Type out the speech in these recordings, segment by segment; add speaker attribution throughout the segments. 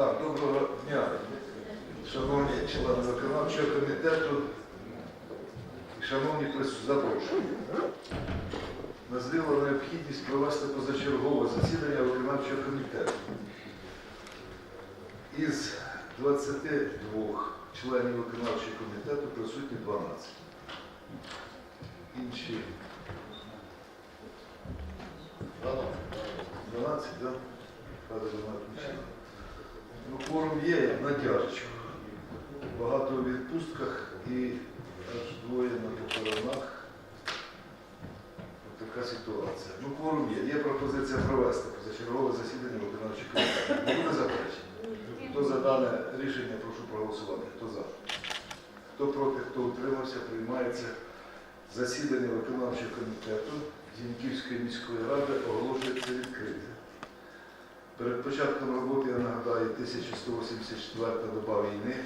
Speaker 1: Так, доброго дня, шановні члени виконавчого комітету і шановні запрошую. Назріла необхідність провести позачергове засідання виконавчого комітету. Із 22 членів виконавчого комітету присутні 12. Інші 12, так? 12. Ну, форум є як. Багато у відпустках і аж двоє на похоронах. От така ситуація. Ну, форум є. Є пропозиція провести позачергове засідання виконавчого комітету. Буде заперечень? Хто за дане рішення, прошу проголосувати. Хто за? Хто проти, хто утримався, приймається засідання виконавчого комітету Зіньківської міської ради оголошується відкрите. Перед початком роботи, я нагадаю, 1184 доба війни.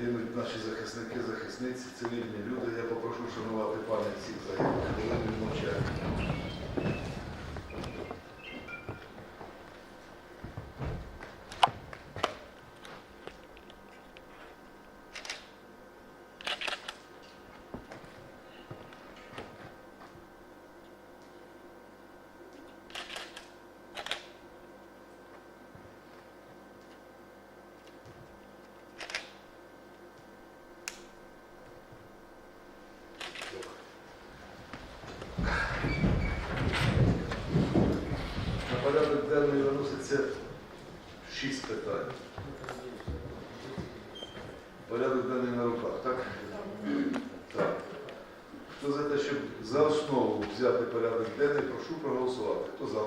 Speaker 1: Гинуть наші захисники, захисниці, цивільні люди. Я попрошу шанувати пам'ять всіх загиблих. Хвилиною мовчання. На порядок денний виноситься шість питань. Порядок денний на руках, так? Так. Хто за те, щоб за основу взяти порядок денний, прошу проголосувати. Хто за?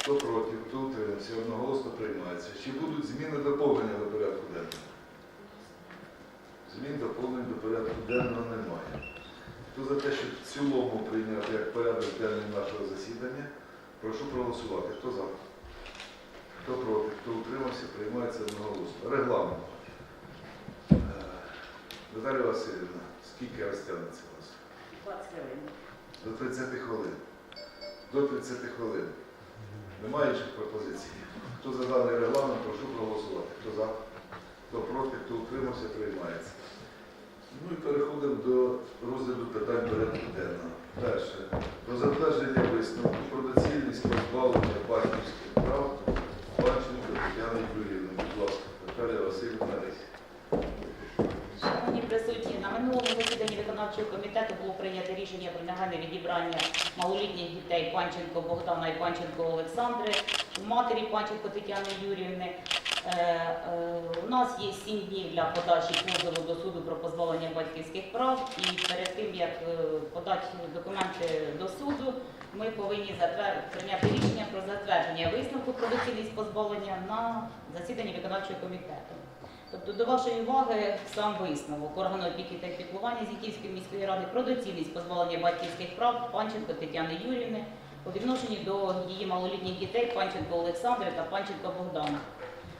Speaker 1: Хто проти, хто утримався, одноголосно приймається. Чи будуть зміни доповнення до порядку денного? Змін доповнень до порядку денного немає. Хто за те, щоб в цілому прийняти як порядок денний нашого засідання, прошу проголосувати. Хто за? Хто проти, хто утримався, приймається одноголосно. Регламент. Е, Наталія Васильівна, скільки розтягнеться у вас?
Speaker 2: 20 хвилин.
Speaker 1: До 30 хвилин. До 30 хвилин. Немає інших пропозицій? Хто за даний регламент, прошу проголосувати. Хто за? Хто проти, хто утримався, приймається. Ну і переходимо до розгляду питань порядку денного. Перше. Про затвердження висновку про доцільність позбавлення батьківських прав Панченко Тетяни Юріївни. Будь ласка, Наталія Васильівна.
Speaker 2: Шановні присутні, на минулому засіданні виконавчого комітету було прийнято рішення про негайне відібрання малолітніх дітей Панченко Богдана і Панченко Олександри, матері Панченко Тетяни Юріївни. Е, е, У нас є сім днів для подачі позову до суду про позбавлення батьківських прав. І перед тим як е, подати документи до суду, ми повинні прийняти рішення про затвердження висновку про доцільність позбавлення на засіданні виконавчого комітету. Тобто до вашої уваги сам висновок органу опіки та піклування Зіньківської міської ради про доцільність позбавлення батьківських прав Панченко Тетяни Юрівни по відношенню до її малолітніх дітей Панченко Олександри та Панченко Богдана.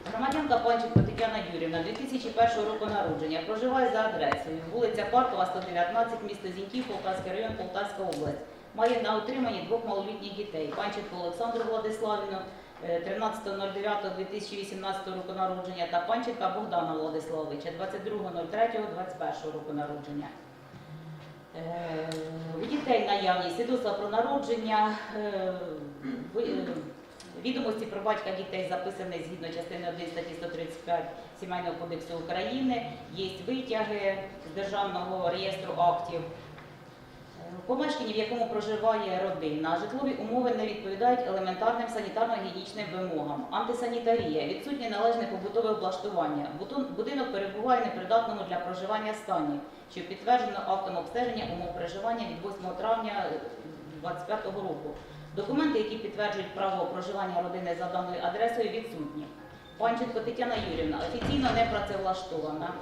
Speaker 2: Громадянка Панченко Тетяна Юрівна 2001 року народження проживає за адресою вулиця Паркова, 119, місто Зіньків, Полтавський район, Полтавська область. Має на утриманні двох малолітніх дітей Панченко Олександру Владиславівну, е, 13.09.2018 року народження та Панченка Богдана Владиславовича 22.03.21 року народження. Е, У дітей наявність свідоцтва про народження, е, е, відомості про батька дітей записані згідно частини 1 статті 135 Сімейного кодексу України, є витяги з Державного реєстру актів. Помешкання, в якому проживає родина, житлові умови не відповідають елементарним санітарно-гігієнічним вимогам. Антисанітарія, відсутнє належне побутове облаштування. Будинок перебуває непридатному для проживання стані, що підтверджено актом обстеження умов проживання від 8 травня 2025 року. Документи, які підтверджують право проживання родини за даною адресою, відсутні. Панченко Тетяна Юрівна офіційно не працевлаштована.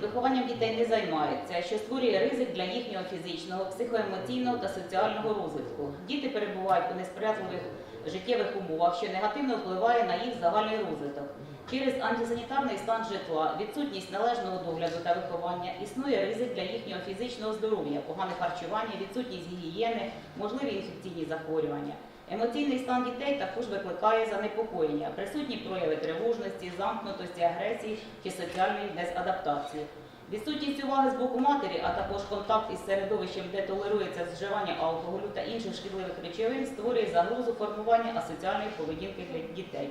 Speaker 2: Вихованням дітей не займається, що створює ризик для їхнього фізичного, психоемоційного та соціального розвитку. Діти перебувають у несприятливих життєвих умовах, що негативно впливає на їх загальний розвиток. Через антисанітарний стан житла, відсутність належного догляду та виховання існує ризик для їхнього фізичного здоров'я, погане харчування, відсутність гігієни, можливі інфекційні захворювання. Емоційний стан дітей також викликає занепокоєння, присутні прояви тривожності, замкнутості, агресії чи соціальної дезадаптації. Відсутність уваги з боку матері, а також контакт із середовищем, де толерується зживання алкоголю та інших шкідливих речовин, створює загрозу формування асоціальної поведінки для дітей.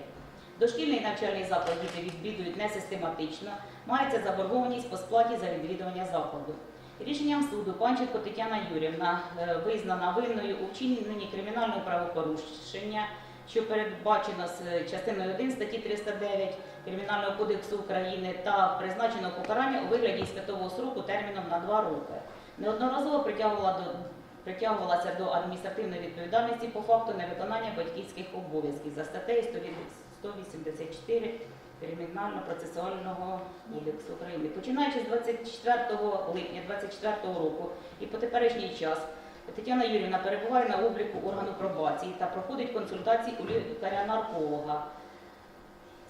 Speaker 2: Дошкільний навчальний заклад діти відвідують несистематично, мається заборгованість по сплаті за відвідування закладу. Рішенням суду Панченко Тетяна Юрівна е, визнана винною у вчиненні кримінального правопорушення, що передбачено з частиною 1 статті 309 Кримінального кодексу України та призначено покарання у вигляді іспитового сроку терміном на 2 роки. Неодноразово притягувала до притягувалася до адміністративної відповідальності по факту невиконання батьківських обов'язків за статтею 184 Кримінально-процесуального кодексу України. Починаючи з 24 липня 2024 року і по теперішній час Тетяна Юрівна перебуває на обліку органу пробації та проходить консультації у лікаря-нарколога.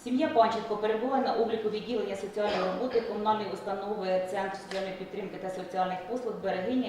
Speaker 2: Сім'я Панченко перебуває на обліку відділення соціальної роботи комунальної установи Центр соціальної підтримки та соціальних послуг Берегиня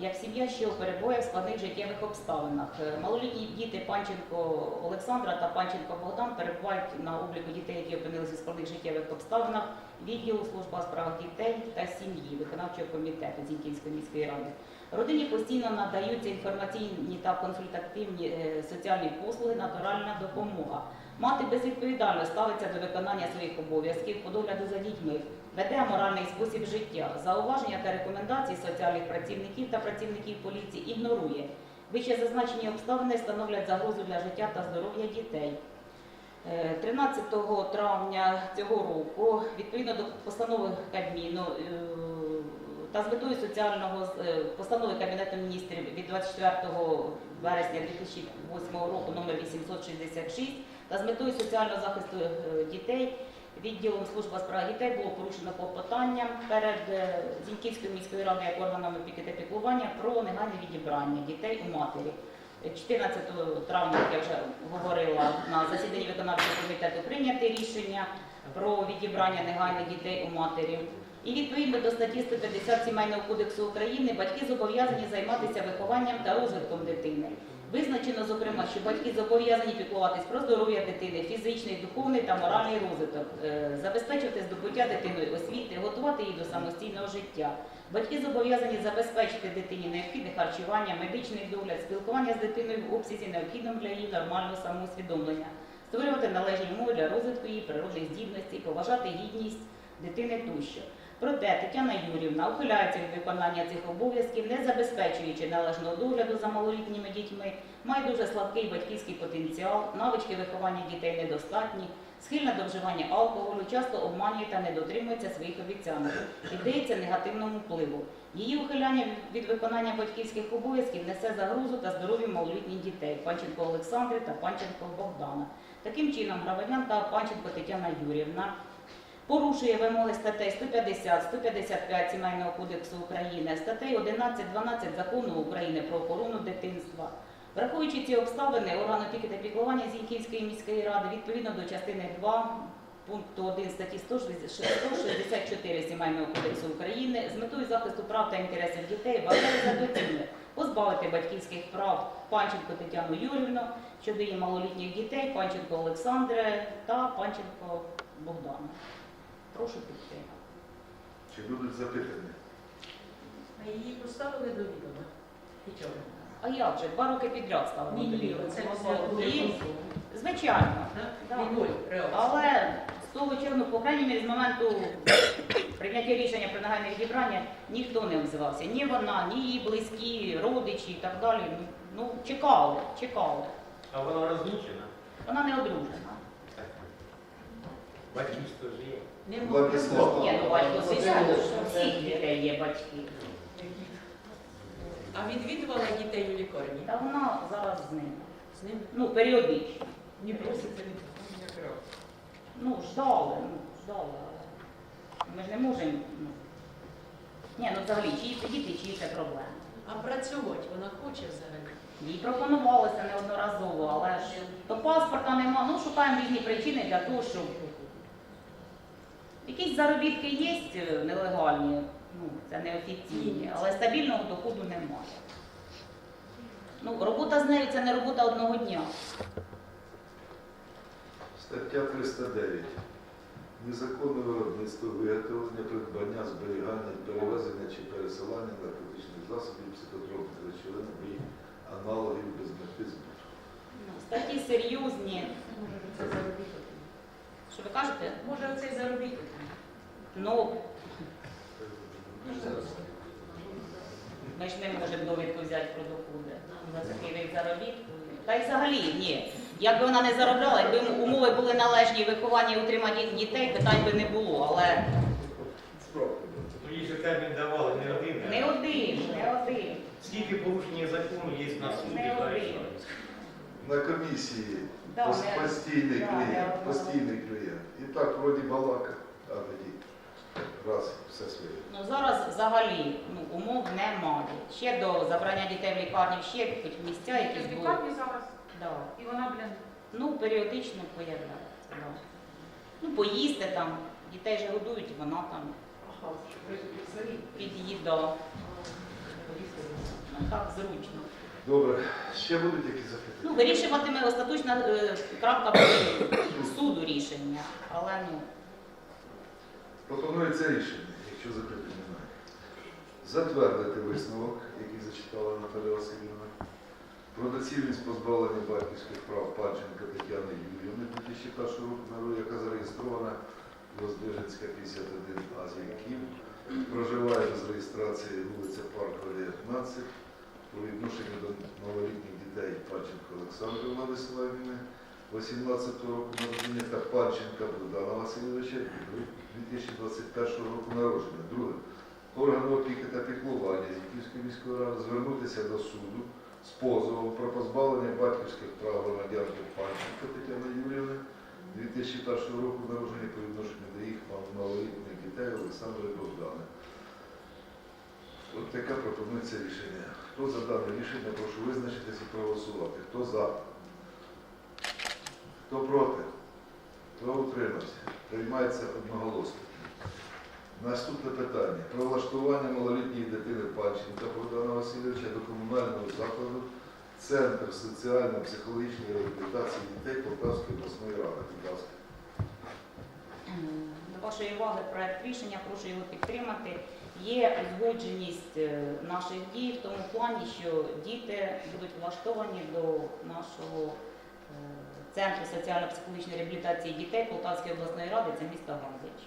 Speaker 2: як сім'я, що перебуває в складних життєвих обставинах. Е, Малолітні діти Панченко Олександра та Панченко Богдан перебувають на обліку дітей, які опинилися в складних життєвих обставинах відділу служба у справах дітей та сім'ї виконавчого комітету Зіньківської міської ради. Родині постійно надаються інформаційні та консультативні е, соціальні послуги, натуральна допомога. Мати безвідповідально ставиться до виконання своїх обов'язків по догляду за дітьми, веде аморальний спосіб життя, зауваження та рекомендації соціальних працівників та працівників поліції ігнорує. Вище зазначені обставини становлять загрозу для життя та здоров'я дітей. Е, 13 травня цього року, відповідно до постанови Кабміну е, та з метою соціального е, постанови Кабінету міністрів від 24 вересня 2008 року номер 866 та з метою соціального захисту е, дітей відділом служба справ дітей було порушено клопотання перед е, Зіньківською міською радою як органами опіки та піклування про негайне відібрання дітей у матері. 14 травня, як я вже говорила, на засіданні виконавчого комітету прийняти рішення про відібрання негайних дітей у матері. І відповідно до статті 150 Сімейного кодексу України батьки зобов'язані займатися вихованням та розвитком дитини. Визначено, зокрема, що батьки зобов'язані піклуватись про здоров'я дитини, фізичний, духовний та моральний розвиток, е, забезпечувати здобуття дитиною освіти, готувати її до самостійного життя. Батьки зобов'язані забезпечити дитині необхідне харчування, медичний догляд, спілкування з дитиною в обсязі необхідному для її нормального самоусвідомлення, створювати належні умови для розвитку її природних здібностей, поважати гідність дитини тощо. Проте Тетяна Юрівна ухиляється від виконання цих обов'язків, не забезпечуючи належного догляду за малолітніми дітьми, має дуже слабкий батьківський потенціал, навички виховання дітей недостатні, схильна до вживання алкоголю, часто обманює та не дотримується своїх обіцянок, піддається негативному впливу. Її ухиляння від виконання батьківських обов'язків несе загрозу та здоров'ю малолітніх дітей Панченко Олександри та Панченко Богдана. Таким чином, громадянка Панченко Тетяна Юрівна порушує вимоги статей 150, 155 Сімейного кодексу України, статей 11, 12 Закону України про охорону дитинства. Враховуючи ці обставини, орган опіки та піклування Зіньківської міської ради відповідно до частини 2 пункту 1 статті 164 Сімейного кодексу України з метою захисту прав та інтересів дітей вважає за доцільне позбавити батьківських прав Панченко Тетяну Юрівну щодо її малолітніх дітей, Панченко Олександра та Панченко Богдана. Прошу підтримати.
Speaker 1: Чи будуть запитання?
Speaker 3: А її поставили до відома?
Speaker 2: А як же? Два роки підряд ставимо
Speaker 3: Ні, ні, це
Speaker 2: І, звичайно. Да. Але з того часу, ну, по крайній мірі, з моменту прийняття рішення про негайне відібрання ніхто не обзивався. Ні вона, ні її близькі, родичі і так далі. Ну, чекали, чекали.
Speaker 4: А вона розлучена?
Speaker 2: Вона не одружена.
Speaker 4: Батьківство ж є.
Speaker 2: Ні, ну батько, звичайно, що у всіх дітей є батьки.
Speaker 3: А відвідувала дітей у лікарні?
Speaker 2: Та вона зараз з ним.
Speaker 3: З ним?
Speaker 2: Ну, періодично.
Speaker 3: Не проситься
Speaker 2: Ну, ждали, ну, ждали. Ми ж не можемо. Ну. Ні, ну взагалі, чиї це діти, чиї це проблеми.
Speaker 3: А працювати вона хоче взагалі?
Speaker 2: Їй пропонувалося неодноразово, але ж то паспорта нема. Ну, шукаємо різні причини для того, щоб якісь заробітки є е, нелегальні, ну, це неофіційні, але стабільного доходу немає. Ну, робота з нею це не робота одного дня.
Speaker 1: Стаття 309. Незаконне виробництво, виготовлення, придбання, зберігання, перевезення чи пересилання наркотичних засобів, психотропних речовин і аналогів без мети збуту.
Speaker 2: Ну, Статті серйозні.
Speaker 3: Це заробіток.
Speaker 2: Що ви кажете?
Speaker 3: Може, оцей заробіток.
Speaker 2: Ну, ми ж не можемо довідку взяти про доходи за такий вид заробітку. Та й взагалі ні. Якби вона не заробляла, якби умови були належні виховання і утримання дітей, питань би не було. Але
Speaker 4: Ну, їй же термін давали не один.
Speaker 2: не один, не один.
Speaker 4: Скільки порушення закону є на суді,
Speaker 2: Не один.
Speaker 1: На комісії пос- постійний клієнт, постійний клієнт. І так вроді балака, а тоді раз, все своє.
Speaker 2: Ну зараз взагалі ну, умов немає. Ще до забрання дітей в лікарні, ще хоч місця якісь
Speaker 3: В
Speaker 2: були.
Speaker 3: лікарні зараз,
Speaker 2: Да.
Speaker 3: і вона, блін,
Speaker 2: Ну, періодично появляється. Да. Ну, поїсти там, дітей же годують, вона там під'їда. Ну, так зручно.
Speaker 1: Добре, ще будуть якісь
Speaker 2: Ну,
Speaker 1: запитання?
Speaker 2: вирішуватиме остаточна е, крапка суду рішення, але ну,
Speaker 1: Пропонується рішення, якщо запитань немає. Затвердити висновок, який зачитала Наталя Васильівна, про доцільність позбавлення батьківських прав Панченка Тетяни Юріївни 2001 року, народу, яка зареєстрована Воздвиженська 51 Азійків, проживає без реєстрації вулиця Паркова, 19, по відношенню до малолітніх дітей Панченко Олександра Владиславівни, 18 року народження та Панченка Богдана Васильовича 2021 року народження. Друге. Органу опіки та піклування Зіньківської міської ради звернутися до суду з позовом про позбавлення батьківських прав громадянки Панченка Тетяни Юріївни 2001 року народження по відношенню до їх малолітніх дітей Олександра Богдана. От таке пропонується рішення. Хто за дане рішення, прошу визначитися і проголосувати. Хто за? Хто проти? Хто утримався? Приймається одноголосно. Наступне питання. Про влаштування малолітньої дитини Панченка Богдана Васильовича до комунального закладу Центр соціально-психологічної реабілітації дітей Полтавської обласної ради. Будь ласка.
Speaker 2: до вашої уваги проект рішення, прошу його підтримати. Є узгодженість е, наших дій в тому плані, що діти будуть влаштовані до нашого е, Центру соціально-психологічної реабілітації дітей Полтавської обласної ради, це місто Гандич.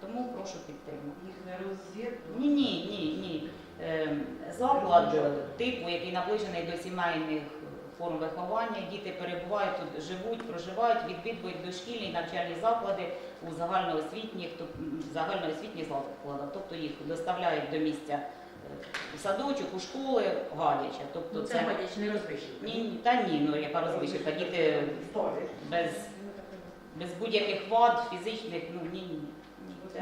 Speaker 2: Тому прошу підтримати.
Speaker 3: їх не роз'єднують.
Speaker 2: Ні, ні, ні, ні. Ем, Заклад типу, який наближений до сімейних форм виховання. Діти перебувають тут, живуть, проживають, відвідують дошкільні навчальні заклади у загальноосвітніх, загальноосвітніх закладах. Тобто їх доставляють до місця е, у садочок, у школи, гадяча. Тобто
Speaker 3: Ну,
Speaker 2: це
Speaker 3: це гадяч не
Speaker 2: ні, ні, та ні, ну яка розвищика. Діти без, без будь-яких вад фізичних, ну ні, ні. ні. Це...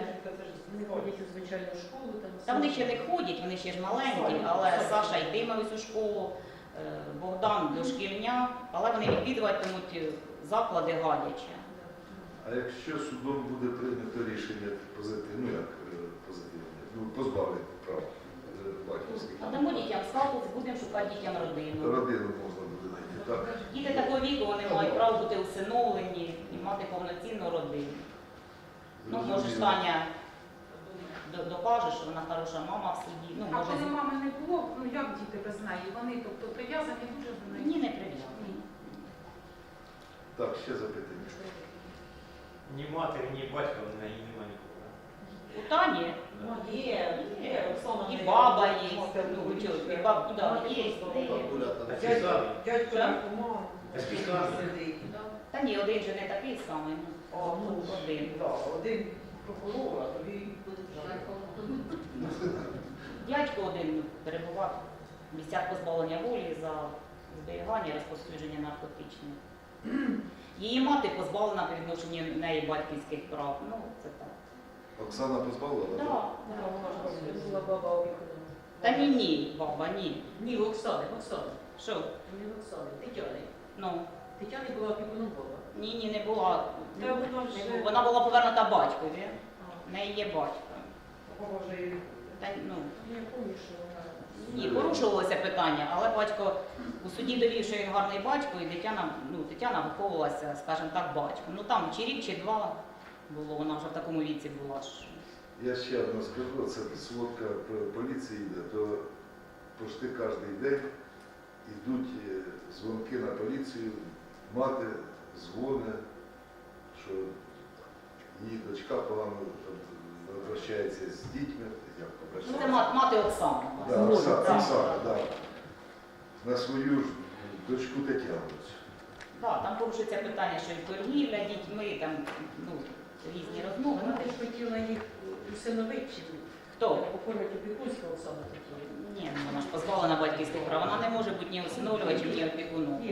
Speaker 3: Вони ходять у звичайну школу, там
Speaker 2: Та вони ще не ходять, вони ще ж маленькі, але Саша йтиме ось у школу, Богдан дошкільня, але вони відвідуватимуть е, заклади гадячі.
Speaker 1: А якщо судом буде прийнято рішення позитивне, ну як е, позитивне, ну позбавити прав е, батьківських,
Speaker 2: Надамо дітям статус, будемо шукати дітям родину.
Speaker 1: родину можна буде знайти. Так.
Speaker 2: Діти такого віку вони мають право бути усиновлені і мати повноцінну родину. Ну, може,
Speaker 1: Зрозуміло.
Speaker 2: Таня докаже, що вона хороша мама в суді. Ну,
Speaker 3: А
Speaker 2: може,
Speaker 3: коли мами не було, ну як діти без неї? Вони тобто прив'язані дуже до неї.
Speaker 2: ні, не прив'язані.
Speaker 1: Так, ще запитання.
Speaker 4: Ні матері, ні батька в неї немає нікого.
Speaker 2: У Тані
Speaker 5: Є, є, Оксана
Speaker 2: і баба є, ну, і баб, да, є,
Speaker 4: самі.
Speaker 5: Дядько
Speaker 4: самі.
Speaker 5: сидить.
Speaker 2: Та ні, один же не такий самий. ну.
Speaker 5: Ну,
Speaker 2: Один.
Speaker 5: да, один прокурор, а тобі
Speaker 2: Дядько один перебував в місцях позбавлення волі за зберігання і розповсюдження наркотичних. Її мати позбавлена по відношенню неї батьківських прав. Ну, це так.
Speaker 1: Оксана позбавила? Так?
Speaker 3: Була баба опікуна.
Speaker 2: Та ні, ні, баба, ні.
Speaker 3: Ні, в Оксани, в Оксани.
Speaker 2: Що?
Speaker 3: Не в Оксани, Тетяни.
Speaker 2: Ну,
Speaker 3: Тетяни була опікуном баба.
Speaker 2: ні, ні, не була.
Speaker 3: Та вона вже-.
Speaker 2: Вона була повернута батькові. В неї є батько.
Speaker 5: Боже,
Speaker 2: Та, ну,
Speaker 3: Ну, Я пам'ятаю, що вона...
Speaker 2: І порушувалося питання, але батько у суді довів, що він гарний батько, і Тетяна, ну, Тетяна виховувалася, скажімо так, батьком. Ну там чи рік, чи два було, вона вже в такому віці була. що-
Speaker 1: Я ще одне скажу, це сводка поліції йде, то почти кожен день йдуть е, дзвонки на поліцію, мати дзвони, що її дочка погано там, обращається з дітьми, як
Speaker 2: Ну,
Speaker 1: обращається.
Speaker 2: це ма- мати Оксана.
Speaker 1: Да,
Speaker 2: Може,
Speaker 1: Оксана,
Speaker 2: так,
Speaker 1: Оксана,
Speaker 2: так,
Speaker 1: да. На свою ж дочку Тетяну.
Speaker 2: Так, там порушується питання, що і торгівля дітьми, там ну, різні розмови. Ну,
Speaker 3: Вона теж хотіла їх усиновити чи
Speaker 2: Хто?
Speaker 3: оформити опікунська Оксана хотіла.
Speaker 2: Ні, ну, вона ж позбавлена батьківських прав. Вона не може бути ні усиновлювачем, ні опікуном.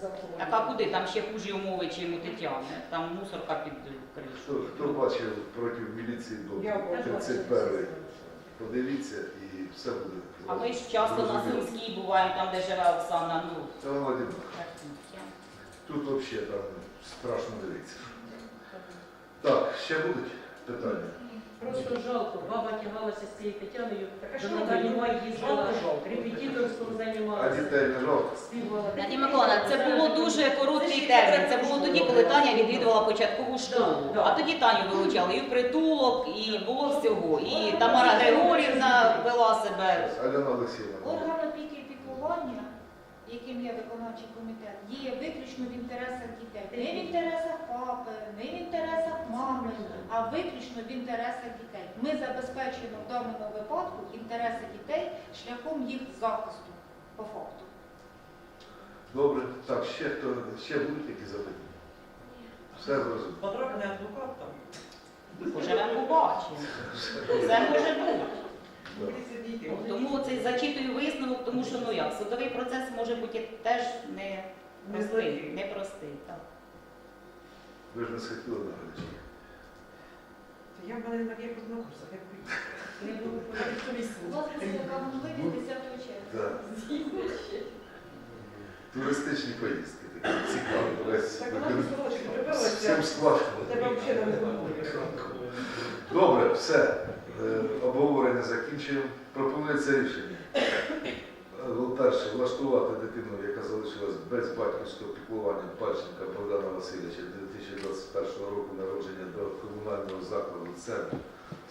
Speaker 3: За алкоголь.
Speaker 2: Так а куди? Там ще хужі умови, чим у Тетяни. Там мусорка під
Speaker 1: Хто,
Speaker 2: кришу.
Speaker 1: хто бачив проти міліції до
Speaker 3: Я бачила,
Speaker 1: 31 подивіться і все буде.
Speaker 2: А ми ж часто на
Speaker 1: зрозуміло.
Speaker 2: Сумській буваємо, там, де живе Оксана. Ну,
Speaker 1: Це воно одинаково. Тут взагалі там страшно дивитися. Так, ще будуть питання?
Speaker 3: Просто жалко, баба тягалася з цією Тетяною, до
Speaker 5: що
Speaker 3: Наталі? Май їздила,
Speaker 5: Жалко, жалко.
Speaker 3: репетиторством
Speaker 1: А
Speaker 3: займалася,
Speaker 1: дітей не жалко?
Speaker 3: співала.
Speaker 2: Надія Миколаївна, це було дуже короткий термін. Це було тоді, коли Таня відвідувала початкову школу. А тоді Таню вилучали і в притулок, і було всього. І Тамара Григорівна вела себе.
Speaker 1: Альона
Speaker 6: піклування, яким є виконавчий комітет, діє виключно в інтересах дітей. Не в інтересах папи, не в інтересах мами, а виключно в інтересах дітей. Ми забезпечуємо в даному випадку інтереси дітей шляхом їх захисту по факту.
Speaker 1: Добре, так, ще хто ще будуть які запитання? Все зрозуміло.
Speaker 5: Потраплений адвокат там.
Speaker 2: Поживемо побачимо. Це може бути. Тому це зачитую висновок, тому що ну як судовий процес може бути теж не простий, непростий. Так.
Speaker 1: Ви ж не схотіли на гарячі.
Speaker 5: Я в мене на якось на курсах, як ви.
Speaker 3: Не було
Speaker 6: У вас буде така можливість 10 червня.
Speaker 1: Туристичні поїздки такі цікаві. Весь всім складно.
Speaker 5: Тебе взагалі не виходить.
Speaker 1: Добре, все. Е, Обговорення закінчуємо. Пропонується рішення. Е, Перше, влаштувати дитину, яка залишилась без батьківського піклування Пальченка Богдана Васильовича 2021 року народження до комунального закладу Центр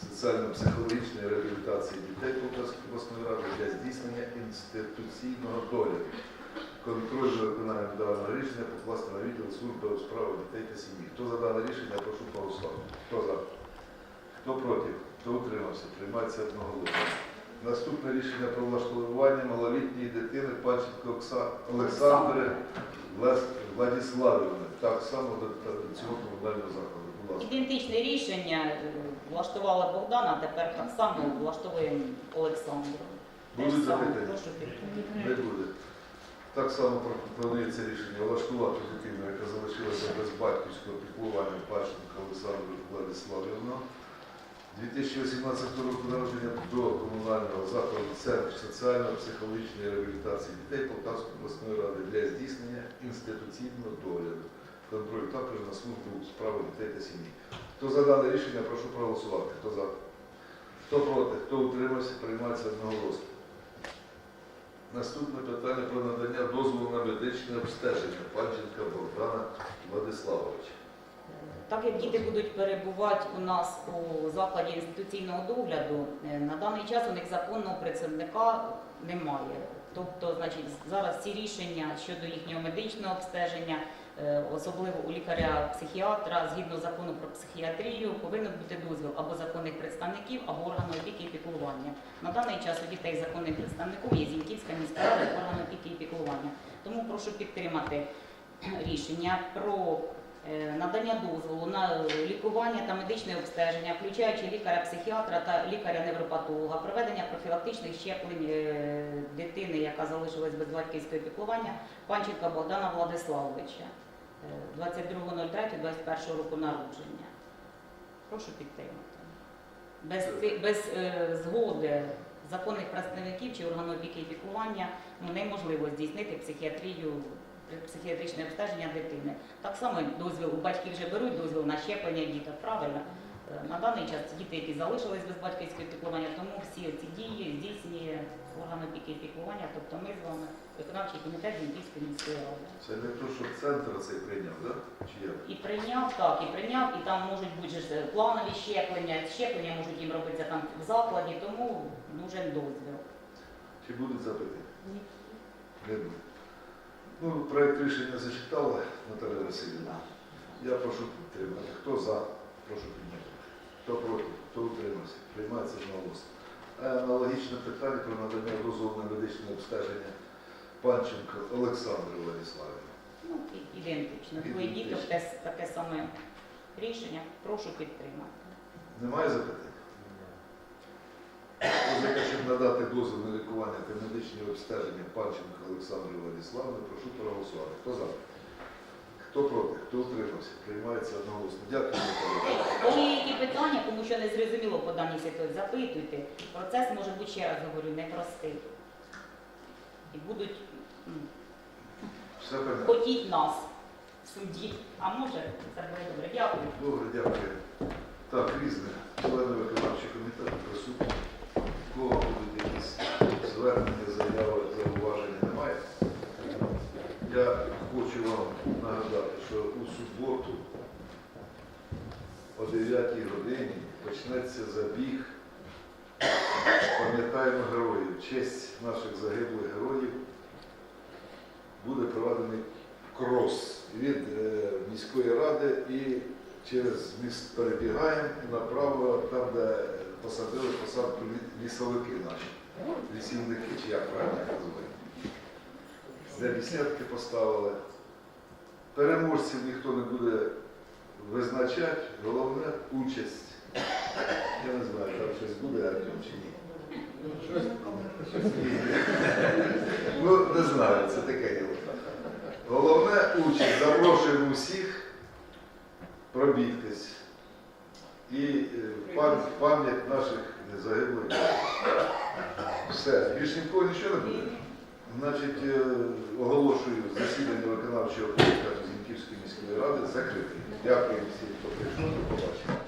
Speaker 1: соціально-психологічної реабілітації дітей Полтавської обласної ради для здійснення інституційного догляду. Контроль за виконанням даного рішення покласти на відділ служби у справах дітей та сім'ї. Хто за дане рішення, прошу проголосувати. Хто за? Хто проти? Хто утримався? Приймається одноголосно. Наступне рішення про влаштування малолітньої дитини Панченко Олександри Владиславівни. Так само до, цього комунального закладу. Будь ласка.
Speaker 2: Ідентичне рішення влаштувала Богдана, а тепер так само влаштовуємо Олександру.
Speaker 1: Будуть запитання? Не буде. Так само пропонується рішення влаштувати дитину, яка залишилася без батьківського піклування Пащенка Олександру Владиславівну. 2018 року народження до комунального закладу Центр соціально-психологічної реабілітації дітей Полтавської обласної ради для здійснення інституційного догляду. Контроль також на службу у справах дітей та сім'ї. Хто за дане рішення, прошу проголосувати. Хто за? Хто проти? Хто утримався, приймається одноголосно. Наступне питання про надання дозволу на медичне обстеження Панченка Богдана Владиславовича.
Speaker 2: Так як діти будуть перебувати у нас у закладі інституційного догляду, е, на даний час у них законного представника немає. Тобто, значить, зараз ці рішення щодо їхнього медичного обстеження, е, особливо у лікаря-психіатра, згідно закону про психіатрію, повинен бути дозвіл або законних представників, або органу опіки і піклування. На даний час у дітей законним представником є Зіньківська міська рада органу опіки і піклування. Тому прошу підтримати рішення про надання дозволу на лікування та медичне обстеження, включаючи лікаря-психіатра та лікаря-невропатолога, проведення профілактичних щеплень е, дитини, яка залишилась без батьківського піклування, Панченка Богдана Владиславовича, е, 22.03.21 року народження. Прошу підтримати. Без, без е, згоди законних представників чи органу опіки і піклування ну, неможливо здійснити психіатрію, психіатричне обстеження дитини. Так само дозвіл у батьків вже беруть дозвіл на щеплення діток, правильно? Е, На даний час діти, які залишились без батьківського піклування, тому всі ці дії здійснює орган опіки і піклування, тобто ми з вами, виконавчий комітет Зінківської міської ради.
Speaker 1: Це не то, що центр цей прийняв, да? Чи як?
Speaker 2: І прийняв, так, і прийняв, і там можуть бути ж е, планові щеплення, щеплення можуть їм робитися там в закладі, тому нужен дозвіл.
Speaker 1: Чи будуть запитання? Не буде. Ну, проект рішення зачитала Наталя Васильівна. Я прошу підтримати. Хто за? Прошу підняти. Хто проти? Хто утримався? Приймається одноголосно. А Аналогічне питання про надання дозволу на медичне обстеження Панченко Олександру Владиславівні.
Speaker 2: Ну, ідентично. Двоє діток, таке саме рішення. Прошу підтримати.
Speaker 1: Немає запитань? За щоб надати дозвіл на лікування та медичні обстеження Панченко Олександру Владиславівні, прошу проголосувати. Хто за? Хто проти? Хто утримався? Приймається одноголосно. Дякую.
Speaker 2: Коли є які питання, тому що не зрозуміло по даній ситуації, запитуйте. Процес може бути, ще раз говорю, непростий. І будуть м,
Speaker 1: Все понятно.
Speaker 2: хотіть нас в суді. А може, це буде добре. Дякую.
Speaker 1: Добре, дякую. Так, різне. Члени виконавчого комітету присутні. Кого будуть якісь звернення, заяви, зауваження немає? Я хочу вам нагадати, що у суботу о 9 годині почнеться забіг. Пам'ятаємо героїв. Честь наших загиблих героїв буде проведений крос від е, міської ради і через міст перебігаємо і направо, там, де посадили посадку лісовики наші, лісівники, чи як правильно називають. Де бісідки поставили. Переможців ніхто не буде визначати, головне участь. Я не знаю, там щось буде Артем чи ні. Ну, не знаю, це таке діло. Головне участь. Запрошуємо всіх пробігтись. І е, пам- пам'ять наших загиблих. Все, більше нікого нічого не буде. Значить, е, оголошую засідання виконавчого комітету Зінківської міської ради закритим. Дякую всім, хто прийшов. До побачення.